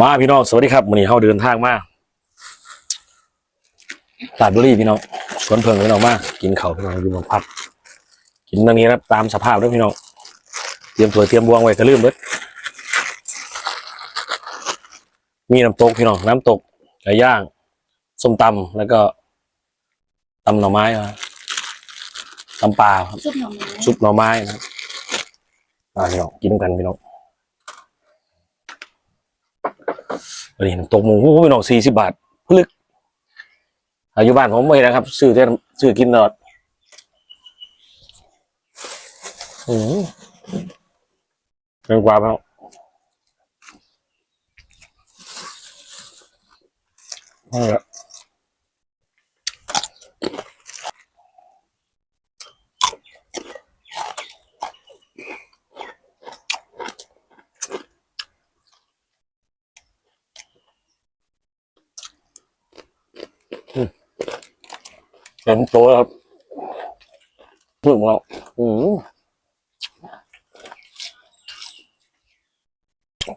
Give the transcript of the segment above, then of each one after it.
มาพี่น้องสวัสดีครับวันนี้เขาเดินทางมาลาดบุรีพี่น้องสวนเพิงพี่น้องมากินเขาวพี่น้องอยู่เมืองพัดกินตรงนี้นะตามสภาพด้วยพี่น้องเตรียมถ้วยเตรียมบวงไว้กระลืมเบิดมีน้ำตกพี่น้องน้ำตกไก่ย่างส้มตำแล้วก็ตำหน่อไม้ครับตำปลาครับซุปหน่อไม้ซุปหน่อไม้นะครับมาพี่น้องกินกันพี่น้อง วันนี้น้ำตกหมูพี่น้องสี่สิบบาทพลึกอายุบ้านผมไม่นะครับ ซื้อแต่ซื้อกินตลอดอืมเป็นกว่าแล้วนี่แหละ เต็มโตแล้วครับพึ่งของเราอืม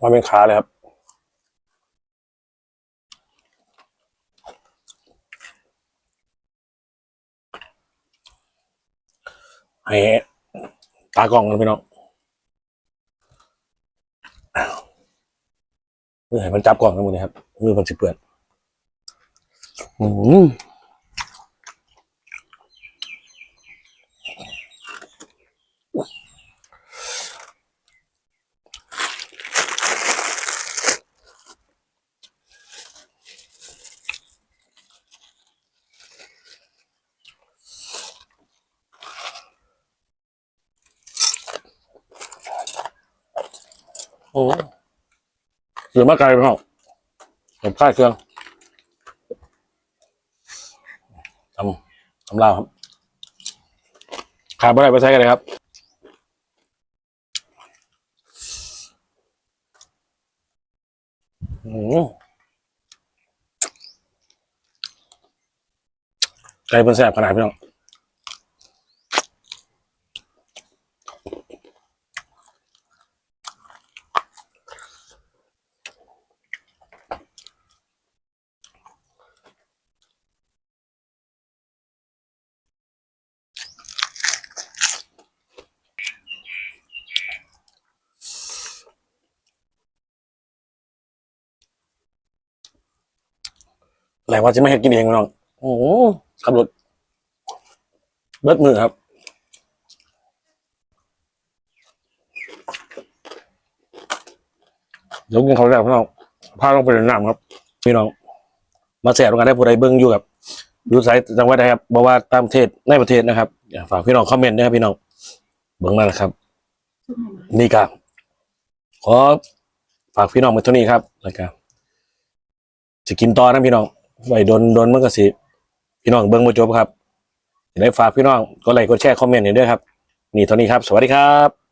มาเป็นขาเลยครับให้ตากล้องกันพี่น้องเพื่อให้มันจับกล้องกันหมดเลยครับ มือมันสิเปื่อนอืม อ้หรือมาไกลพี่น้องผมค่ายเครื่องทำทำลาวครับขาดบ่ได้ไปใช้กันเลยครับอืมไก่เป็นแสบขนาดพี่น้อง หล่ว่าจะไม่ให้กินเองพี่น้องโอ้ขับรถเบิดมือครับเดี๋ยวกินเขาแล้วพี่น้องพาลงไปเล่นน้ำครับ พี่น้อง มาแสบกันได้ผู้ใดเบิ้งอยู่กับอยู่สายจังหวัดใดครับบอกว่าตามประเทศในประเทศนะครับฝากพี่น้องคอมเมนต์นะครับพี่น้องเบิ้งนั่นแหละครับ นี่ครับขอฝากพี่น้องไว้เท่านี้ครับแล้วก็จะกินต่อนะพี่น้อง ไว้โดนโดนมันก็สิ พี่น้องเบิ้งมาจบครับได้ฝากพี่น้องก็ไลค์กดแชร์คอมเมนต์ให้ด้วยครับ นี่เท่านี้ครับ สวัสดีครับ